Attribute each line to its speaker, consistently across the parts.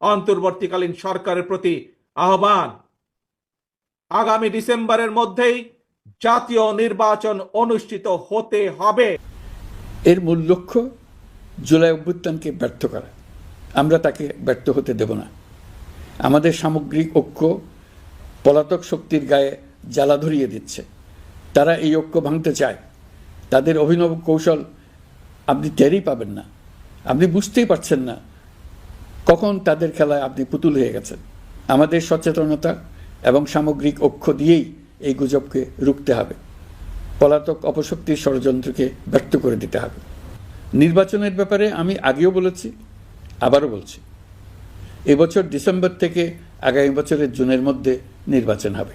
Speaker 1: অন্তর্বর্তীকালীন সরকারের প্রতি আহ্বান। আগামী ডিসেম্বরের মধ্যেই জাতীয় নির্বাচন অনুষ্ঠিত হতে হবে।
Speaker 2: এর মূল লক্ষ্য জুলাই অভ্যুত্থানকে ব্যর্থ করা। আমরা তাকে ব্যর্থ হতে দেব না। আমাদের সামগ্রিক ঐক্য পলাতক শক্তির গায়ে জ্বালা ধরিয়ে দিচ্ছে। তারা এই ঐক্য ভাঙতে চায়। তাদের অভিনব কৌশল আপনি টেরই পাবেন না। আপনি বুঝতেই পারছেন না কখন তাদের খেলায় আপনি পুতুল হয়ে গেছেন? আমাদের সচেতনতা এবং সামগ্রিক অক্ষ দিয়েই এই গুজবকে রুখতে হবে। পলাতক অপশক্তির ষড়যন্ত্রকে ব্যর্থ করে দিতে হবে। নির্বাচনের ব্যাপারে আমি আগেও বলেছি, আবারও বলছি। এবছর ডিসেম্বর থেকে আগামী বছরের জুনের মধ্যে নির্বাচন হবে।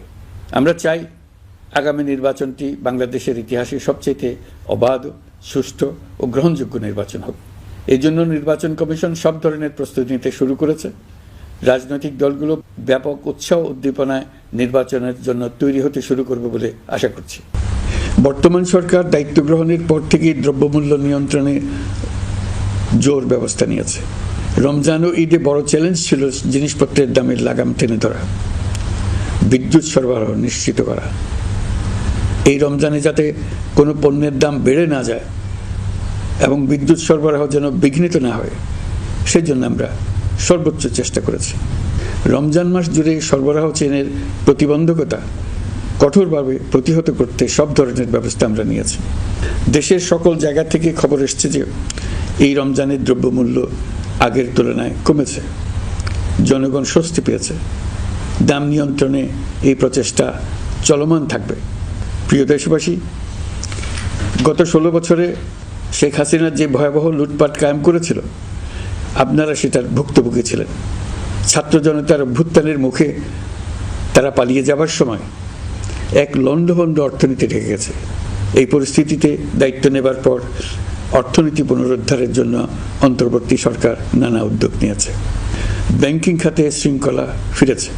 Speaker 2: আমরা চাই আগামী নির্বাচনটি বাংলাদেশের ইতিহাসে সবচেয়ে অবাধ, সুষ্ঠু ও গ্রহণযোগ্য নির্বাচন হবে এই জন্য নির্বাচন কমিশন সব ধরনের প্রস্তুতি নিতে শুরু করেছে। রাজনৈতিক দলগুলো ব্যাপক উৎসাহ উদ্দীপনায় নির্বাচনের জন্য তৈরি হতে শুরু করবে বলে আশা করছি। বর্তমান সরকার দায়িত্ব গ্রহণের পর থেকেই দ্রব্যমূল্য নিয়ন্ত্রণে জোর ব্যবস্থা নিয়েছে। রমজান ও ঈদে বড় চ্যালেঞ্জ ছিল জিনিসপত্রের দামের লাগাম টেনে ধরা, বিদ্যুৎ সরবরাহ নিশ্চিত করা। এই রমজানে যাতে কোনো পণ্যের দাম বেড়ে না যায় এবং বিদ্যুৎ সরবরাহ যেন বিঘ্নিত না হয়, সেজন্য আমরা সর্বোচ্চ চেষ্টা করেছি। রমজান মাস জুড়ে সরবরাহ চেনের প্রতিবন্ধকতা কঠোরভাবে প্রতিহত করতে সব ধরনের ব্যবস্থা আমরা নিয়েছি। দেশের সকল জায়গা থেকে খবর এসছে যে, এই রমজানের দ্রব্যমূল্য আগের তুলনায় কমেছে। জনগণ স্বস্তি পেয়েছে। দাম নিয়ন্ত্রণে এই প্রচেষ্টা চলমান থাকবে। প্রিয় দেশবাসী, গত ষোলো বছরে শেখ হাসিনা যে ভয়াবহ লুটপাট কায়েম করেছিল, আপনারা সেটার ভুক্তভোগী ছিলেন। ছাত্র জনতার অভ্যুত্থানের মুখে তারা পালিয়ে যাবার সময় এক লণ্ডভণ্ড অর্থনীতি ঢেকে গেছে। এই পরিস্থিতিতে দায়িত্ব নেবার পর অর্থনীতি পুনরুদ্ধারের জন্য অন্তর্বর্তী সরকার নানা উদ্যোগ নিয়েছে। ব্যাংকিং খাতে শৃঙ্খলা ফিরেছে।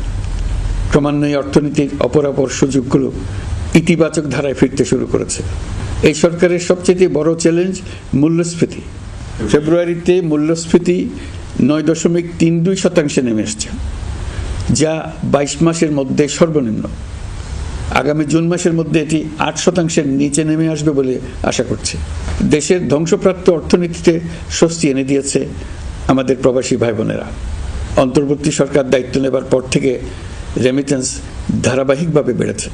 Speaker 2: ক্রমান্বয়ে অর্থনীতির অপরাপর সুযোগগুলো ইতিবাচক ধারায় ফিরতে শুরু করেছে। এই সরকারের সবচেয়ে বড় চ্যালেঞ্জ মূল্যস্ফীতি। ফেব্রুয়ারিতে মূল্যস্ফীতি নয় দশমিক তিন দুই শতাংশে নেমে এসছে, যা বাইশ মাসের মধ্যে সর্বনিম্ন। আগামী জুন মাসের মধ্যে এটি আট শতাংশের নিচে নেমে আসবে বলে আশা করছে। দেশের ধ্বংসপ্রাপ্ত অর্থনীতিতে স্বস্তি এনে দিয়েছে আমাদের প্রবাসী ভাই বোনেরা অন্তর্বর্তী সরকার দায়িত্ব নেবার পর থেকে রেমিটেন্স ধারাবাহিকভাবে বেড়েছে।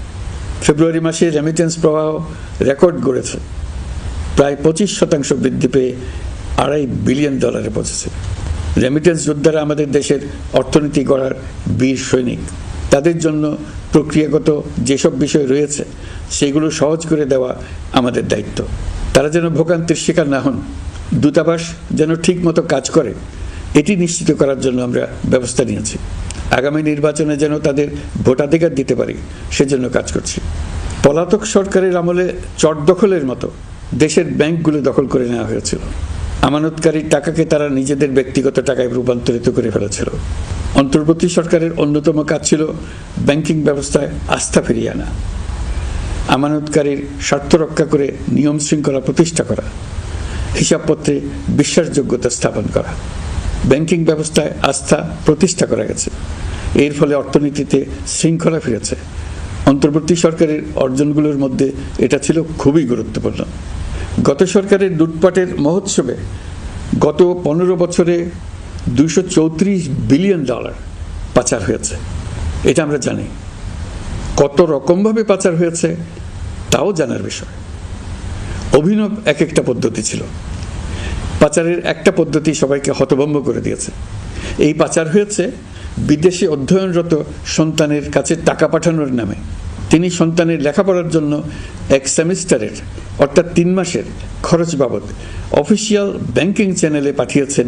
Speaker 2: ফেব্রুয়ারি মাসে রেমিটেন্স প্রবাহ রেকর্ড গড়েছে। প্রায় পঁচিশ শতাংশ বৃদ্ধি পেয়ে আড়াই বিলিয়ন ডলারে পৌঁছেছে। রেমিটেন্স যোদ্ধারা আমাদের দেশের অর্থনীতি গড়ার বীর সৈনিক। তাদের জন্য প্রক্রিয়াগত যেসব বিষয় রয়েছে, সেগুলো সহজ করে দেওয়া আমাদের দায়িত্ব। তারা যেন ভোগান্তির শিকার না হন, দূতাবাস যেন ঠিক মতো কাজ করে, এটি নিশ্চিত করার জন্য আমরা ব্যবস্থা নিয়েছি। আগামী নির্বাচনে যেন তাদের ভোটাধিকার দিতে পারি, সেজন্য কাজ করছি। পলাতক সরকারের আমলে চট দখলের মতো দেশের ব্যাংকগুলো দখল করে নেওয়া হয়েছিল। আমানতকারীর টাকাকে তারা নিজেদের ব্যক্তিগত টাকায় রূপান্তরিত করে ফেলেছিল। অন্তর্বর্তী সরকারের অন্যতম কাজ ছিল ব্যাংকিং ব্যবস্থায় আস্থা ফিরিয়ে আনা। আমানতকারীর স্বার্থ রক্ষা করে নিয়ম শৃঙ্খলা প্রতিষ্ঠা করা। হিসাবপত্রে বিশ্বাসযোগ্যতা স্থাপন করা। ব্যাংকিং ব্যবস্থায় আস্থা প্রতিষ্ঠা করা গেছে। এর ফলে অর্থনীতিতে শৃঙ্খলা ফিরেছে। অন্তর্বর্তী সরকারের অর্জনগুলোর মধ্যে এটা ছিল খুবই গুরুত্বপূর্ণ। গত সরকারের লুটপাটের মহোৎসবে গত পনেরো বছরে দুইশো চৌত্রিশ বিলিয়ন ডলার পাচার হয়েছে। এটা আমরা জানি। কত রকমভাবে পাচার হয়েছে, তাও জানার বিষয়। অভিনব এক একটা পদ্ধতি ছিল। পাচারের একটা পদ্ধতি সবাইকে হতভম্ব করে দিয়েছে। এই পাচার হয়েছে বিদেশে অধ্যয়নরত সন্তানের কাছে টাকা পাঠানোর নামে। তিনি সন্তানের লেখাপড়ার জন্য এক সেমিস্টারের, অর্থাৎ তিন মাসের খরচ বাবদ অফিসিয়াল ব্যাংকিং চ্যানেলে পাঠিয়েছেন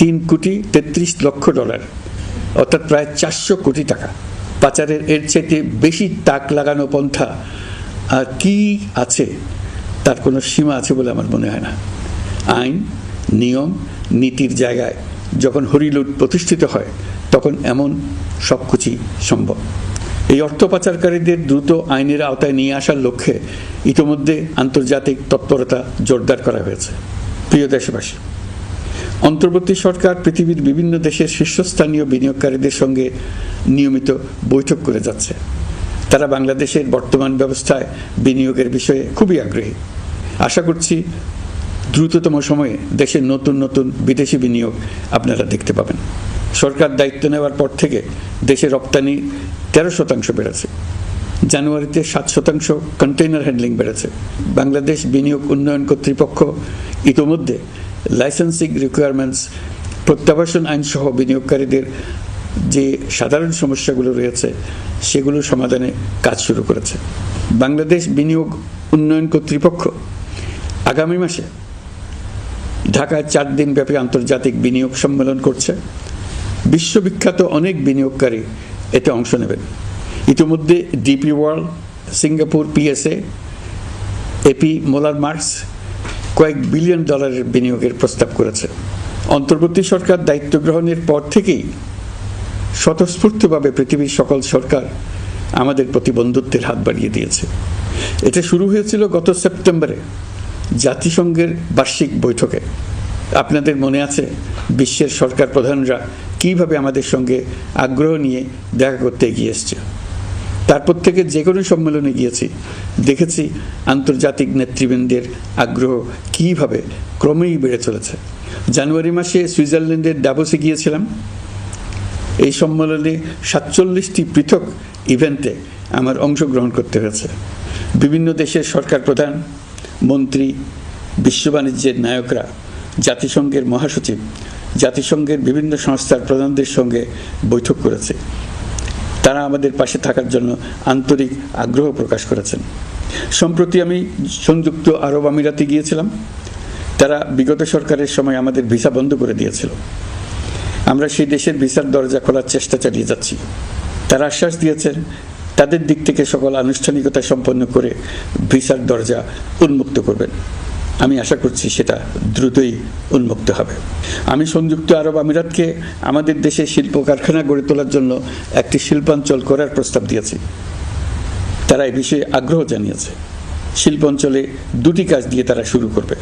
Speaker 2: তিন কোটি তেত্রিশ লক্ষ ডলার, অর্থাৎ প্রায় চারশো কোটি টাকা। পাচারের এর চাইতে বেশি তাক লাগানো পন্থা আর কি আছে? তার কোনো সীমা আছে বলে আমার মনে হয় না। আইন নিয়ম, নীতির জায়গায় যখন হরিলুট প্রতিষ্ঠিত হয়, তখন এমন সব কিছুই সম্ভব। এই অর্থ পাচারকারীদের দ্রুত আইনের আওতায় নিয়ে আসার লক্ষ্যে ইতোমধ্যে আন্তর্জাতিক তৎপরতা জোরদার করা হয়েছে। প্রিয় দেশবাসী, অন্তর্বর্তী সরকার পৃথিবীর বিভিন্ন দেশের শীর্ষস্থানীয় বিনিয়োগকারীদের সঙ্গে নিয়মিত বৈঠক করে যাচ্ছে। তারা বাংলাদেশের বর্তমান ব্যবস্থায় বিনিয়োগের বিষয়ে খুবই আগ্রহী। আশা করছি দ্রুততম সময়ে দেশের নতুন নতুন বিদেশি বিনিয়োগ আপনারা দেখতে পাবেন। সরকার দায়িত্ব নেওয়ার পর থেকে দেশের রপ্তানি তেরো শতাংশ বেড়েছে। জানুয়ারিতে সাত শতাংশ কন্টেইনার হ্যান্ডলিং বেড়েছে। বাংলাদেশ বিনিয়োগ উন্নয়ন কর্তৃপক্ষ ইতোমধ্যে লাইসেন্সিং রিকোয়ারমেন্টস, প্রত্যাবাসন আইনসহ বিনিয়োগকারীদের যে সাধারণ সমস্যাগুলো রয়েছে, সেগুলো সমাধানে কাজ শুরু করেছে। বাংলাদেশ বিনিয়োগ উন্নয়ন কর্তৃপক্ষ আগামী মাসে ঢাকায় চার দিন ব্যাপী আন্তর্জাতিক বিনিয়োগ সম্মেলন করছে। বিশ্ববিখ্যাত অনেক বিনিয়োগকারী এতে অংশ নেবেন। ইতিমধ্যে DP World, Singapore PSA AP Moller Maersk কয়েক বিলিয়ন ডলারের বিনিয়োগের প্রস্তাব করেছে। অন্তর্বর্তী সরকার দায়িত্ব গ্রহণের পর থেকেই স্বতঃস্ফূর্তভাবে পৃথিবীর সকল সরকার আমাদের প্রতি বন্ধুত্বের হাত বাড়িয়ে দিয়েছে। এটা শুরু হয়েছিল গত সেপ্টেম্বরে। জাতিসংঘের বার্ষিক বৈঠকে। আপনাদের মনে আছে বিশ্বের সরকার প্রধানরা কীভাবে আমাদের সঙ্গে আগ্রহ নিয়ে দেখা করতে এগিয়ে এসছে? তারপর থেকে যে কোনো সম্মেলনে গিয়েছি, দেখেছি আন্তর্জাতিক নেতৃবৃন্দের আগ্রহ কীভাবে ক্রমেই বেড়ে চলেছে। জানুয়ারি মাসে সুইজারল্যান্ডের ডাবসে গিয়েছিলাম। এই সম্মেলনে সাতচল্লিশটি পৃথক ইভেন্টে আমার অংশগ্রহণ করতে হয়েছে। বিভিন্ন দেশের সরকার প্রধান মন্ত্রী, বিশ্ব বাণিজ্যের নায়করা, জাতিসংঘের মহাসচিব, জাতিসংঘের বিভিন্ন সংস্থার প্রধানদের সঙ্গে বৈঠক করেছে। তারা আমাদের পাশে থাকার জন্য আন্তরিক আগ্রহ প্রকাশ করেছেন। সম্প্রতি আমি সংযুক্ত আরব আমিরাতে গিয়েছিলাম। তারা বিগত সরকারের সময় আমাদের ভিসা বন্ধ করে দিয়েছিল। আমরা সেই দেশের ভিসার দরজা খোলার চেষ্টা চালিয়ে যাচ্ছি। তারা আশ্বাস দিয়েছেন তাদের দিক থেকে সকল আনুষ্ঠানিকতা সম্পন্ন করে ভিসার দরজা উন্মুক্ত করবেন। আমি আশা করছি সেটা দ্রুতই উন্মুক্ত হবে। আমি সংযুক্ত আরব আমিরাতকে আমাদের দেশে শিল্প কারখানা গড়ে তোলার জন্য একটি শিল্পাঞ্চল করার প্রস্তাব দিয়েছি। তারা এই বিষয়ে আগ্রহ জানিয়েছে। শিল্পাঞ্চলে দুটি কাজ দিয়ে তারা শুরু করবে।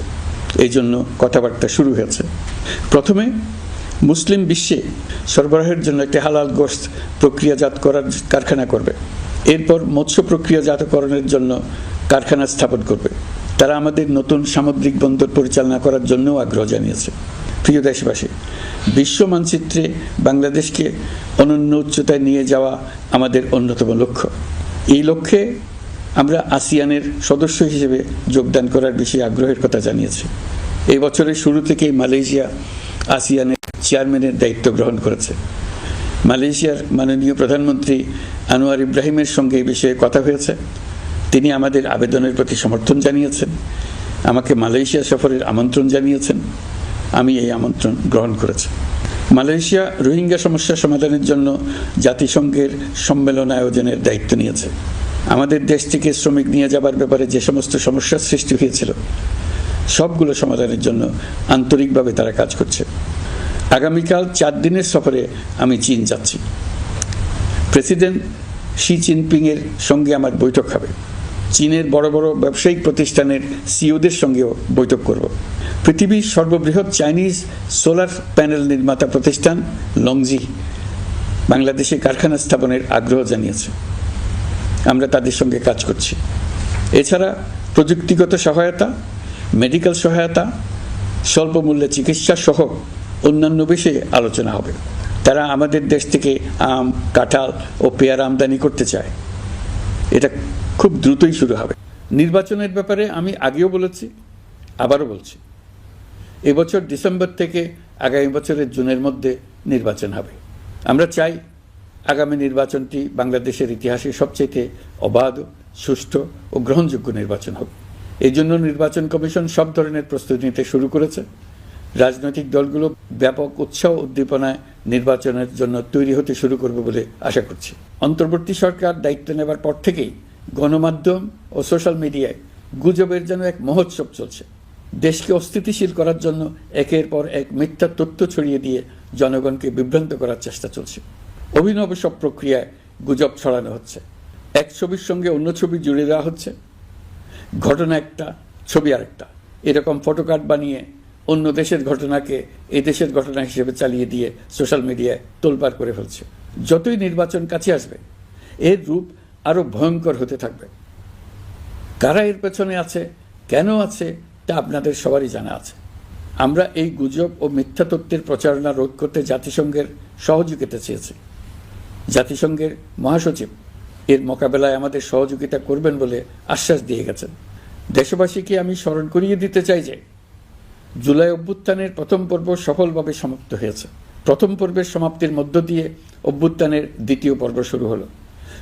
Speaker 2: এই জন্য কথাবার্তা শুরু হয়েছে। প্রথমে মুসলিম বিশ্বে সরবরাহের জন্য একটি হালাল গোস্ত প্রক্রিয়াজাত করার কারখানা করবে। এরপর মৎস্য প্রক্রিয়াজাতকরণের জন্য কারখানা স্থাপন করবে। তারা আমাদের নতুন সামুদ্রিক বন্দর পরিচালনা করার জন্যও আগ্রহ জানিয়েছে। প্রিয় দেশবাসী, বিশ্ব মানচিত্রে বাংলাদেশকে অনন্য উচ্চতায় নিয়ে যাওয়া আমাদের অন্যতম লক্ষ্য। এই লক্ষ্যে আমরা আসিয়ানের সদস্য হিসেবে যোগদান করার বিষয়ে আগ্রহের কথা জানিয়েছি। এই বছরের শুরু থেকেই মালয়েশিয়া আসিয়ানের চেয়ারম্যানের দায়িত্ব গ্রহণ করেছে। মালয়েশিয়ার মাননীয় প্রধানমন্ত্রী আনোয়ার ইব্রাহিমের সঙ্গে এই বিষয়ে কথা হয়েছে। তিনি আমাদের আবেদনের প্রতি সমর্থন জানিয়েছেন। আমাকে মালয়েশিয়া সফরের আমন্ত্রণ জানিয়েছেন। আমি এই আমন্ত্রণ গ্রহণ করেছি। মালয়েশিয়া রোহিঙ্গা সমস্যা সমাধানের জন্য জাতিসংঘের সম্মেলন আয়োজনের দায়িত্ব নিয়েছে। আমাদের দেশ থেকে শ্রমিক নিয়ে যাবার ব্যাপারে যে সমস্ত সমস্যার সৃষ্টি হয়েছিল, সবগুলো সমাধানের জন্য আন্তরিকভাবে তারা কাজ করছে। আগামীকাল চার দিনের সফরে আমি চীন যাচ্ছি। প্রেসিডেন্ট শি জিনপিংয়ের সঙ্গে আমার বৈঠক হবে। চীনের বড় বড় ব্যবসায়িক প্রতিষ্ঠানের সিওদের সঙ্গেও বৈঠক করব। পৃথিবীর সর্ববৃহৎ চাইনিজ সোলার প্যানেল নির্মাতা প্রতিষ্ঠান লংজি বাংলাদেশে কারখানা স্থাপনের আগ্রহ জানিয়েছে। আমরা তাদের সঙ্গে কাজ করছি। এছাড়া প্রযুক্তিগত সহায়তা, মেডিকেল সহায়তা, স্বল্প মূল্যে চিকিৎসা সহ অন্যান্য বিষয়ে আলোচনা হবে। তারা আমাদের দেশ থেকে আম, কাঁঠাল ও পেয়ারা আমদানি করতে চায়। এটা খুব দ্রুতই শুরু হবে। নির্বাচনের ব্যাপারে আমি আগেও বলেছি, আবারও বলছি। এবছর ডিসেম্বর থেকে আগামী বছরের জুনের মধ্যে নির্বাচন হবে। আমরা চাই আগামী নির্বাচনটি বাংলাদেশের ইতিহাসে সবচেয়ে অবাধ, সুষ্ঠু ও গ্রহণযোগ্য নির্বাচন হবে এই জন্য নির্বাচন কমিশন সব ধরনের প্রস্তুতি নিতে শুরু করেছে। রাজনৈতিক দলগুলো ব্যাপক উৎসাহ উদ্দীপনায় নির্বাচনের জন্য তৈরি হতে শুরু করবে বলে আশা করছি। অন্তর্বর্তী সরকার দায়িত্ব নেবার পর থেকেই গণমাধ্যম ও সোশ্যাল মিডিয়ায় গুজবের যেন এক মহোৎসব চলছে। দেশকে অস্থিতিশীল করার জন্য একের পর এক মিথ্যা তথ্য ছড়িয়ে দিয়ে জনগণকে বিভ্রান্ত করার চেষ্টা চলছে। অভিনব সব প্রক্রিয়ায় গুজব ছড়ানো হচ্ছে। এক ছবির সঙ্গে অন্য ছবি জুড়ে দেওয়া হচ্ছে। ঘটনা একটা, ছবি আরেকটা। এরকম ফটোকার্ড বানিয়ে অন্য দেশের ঘটনাকে এই দেশের ঘটনা হিসেবে চালিয়ে দিয়ে সোশ্যাল মিডিয়ায় তোলপাড় করে ফেলছে। যতই নির্বাচন কাছে আসবে, এর রূপ আরও ভয়ঙ্কর হতে থাকবে। কারা এর পেছনে আছে, কেন আছে, তা আপনাদের সবারই জানা আছে। আমরা এই গুজব ও মিথ্যা তত্ত্বের প্রচারণা রোধ করতে জাতিসংঘের সহযোগিতা চেয়েছি। জাতিসংঘের মহাসচিব এর মোকাবেলায় আমাদের সহযোগিতা করবেন বলে আশ্বাস দিয়ে গেছেন। দেশবাসীকে আমি স্মরণ করিয়ে দিতে চাই যে জুলাই অভ্যুত্থানের প্রথম পর্ব সফলভাবে সমাপ্ত হয়েছে। প্রথম পর্বের সমাপ্তির মধ্য দিয়ে অভ্যুত্থানের দ্বিতীয় পর্ব শুরু হলো।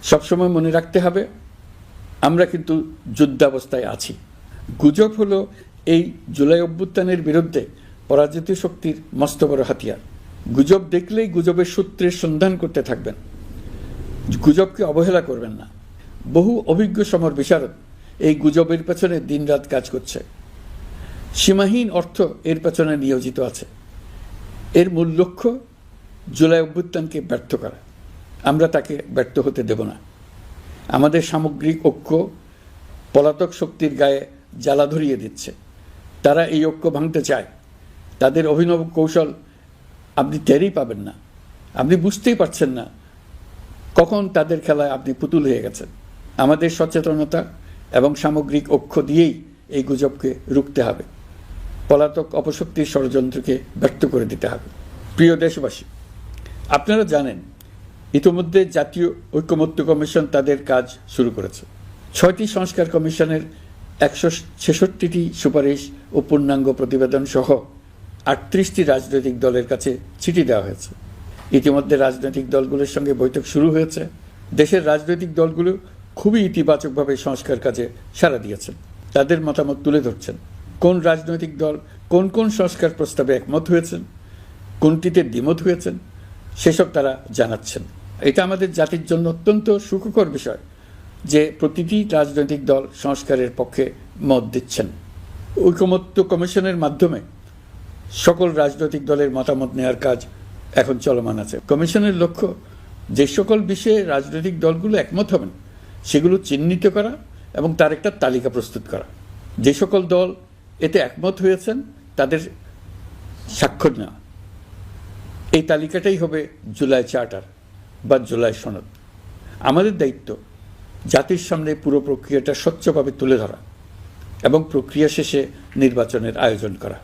Speaker 2: সবসময় মনে রাখতে হবে, আমরা কিন্তু যুদ্ধাবস্থায় আছি। গুজব হলো এই জুলাই অভ্যুত্থানের বিরুদ্ধে পরাজিত শক্তির মস্ত বড় হাতিয়ার। গুজব দেখলেই গুজবের সূত্রের সন্ধান করতে থাকবেন। গুজবকে অবহেলা করবেন না। বহু অভিজ্ঞ সমর বিশারদ এই গুজবের পেছনে দিনরাত কাজ করছে। সীমাহীন অর্থ এর পেছনে নিয়োজিত আছে। এর মূল লক্ষ্য জুলাই অভ্যুত্থানকে ব্যর্থ করা। আমরা তাকে ব্যর্থ হতে দেব না। আমাদের সামগ্রিক ঐক্য পলাতক শক্তির গায়ে জ্বালা ধরিয়ে দিচ্ছে। তারা এই ঐক্য ভাঙতে চায়। তাদের অভিনব কৌশল আপনি টেরই পাবেন না। আপনি বুঝতেই পারছেন না কখন তাদের খেলায় আপনি পুতুল হয়ে গেছেন। আমাদের সচেতনতা এবং সামগ্রিক ঐক্য দিয়েই এই গুজবকে রুখতে হবে। পলাতক অপশক্তির ষড়যন্ত্রকে ব্যক্ত করে দিতে হবে। প্রিয় দেশবাসী, আপনারা জানেন, ইতোমধ্যে জাতীয় ঐক্যমত্য কমিশন তাদের কাজ শুরু করেছে। ছয়টি সংস্কার কমিশনের একশো ছেষট্টিটি সুপারিশ ও পূর্ণাঙ্গ প্রতিবেদন সহ আটত্রিশটি রাজনৈতিক দলের কাছে চিঠি দেওয়া হয়েছে। ইতিমধ্যে রাজনৈতিক দলগুলোর সঙ্গে বৈঠক শুরু হয়েছে। দেশের রাজনৈতিক দলগুলো খুবই ইতিবাচকভাবে সংস্কার কাজে সাড়া দিয়েছেন। তাদের মতামত তুলে ধরছেন। কোন রাজনৈতিক দল কোন কোন সংস্কার প্রস্তাবে একমত হয়েছেন? কোনটিতে দ্বিমত হয়েছেন? সেসব তারা জানাচ্ছেন। এটা আমাদের জাতির জন্য অত্যন্ত সুখকর বিষয় যে প্রতিটি রাজনৈতিক দল সংস্কারের পক্ষে মত দিচ্ছেন। ঐকমত্য কমিশনের মাধ্যমে সকল রাজনৈতিক দলের মতামত নেওয়ার কাজ এখন চলমান আছে। কমিশনের লক্ষ্য যে সকল বিষয়ে রাজনৈতিক দলগুলো একমত হবেন, সেগুলো চিহ্নিত করা এবং তার একটা তালিকা প্রস্তুত করা। যে সকল দল এতে একমত হয়েছেন, তাদের স্বাক্ষর নেওয়া। এই তালিকাটাই হবে জুলাই চার্টার বা জুলাই সনদ। আমাদের দায়িত্ব জাতির সামনে পুরো প্রক্রিয়াটা স্বচ্ছভাবে তুলে ধরা এবং প্রক্রিয়া শেষে নির্বাচনের আয়োজন করা।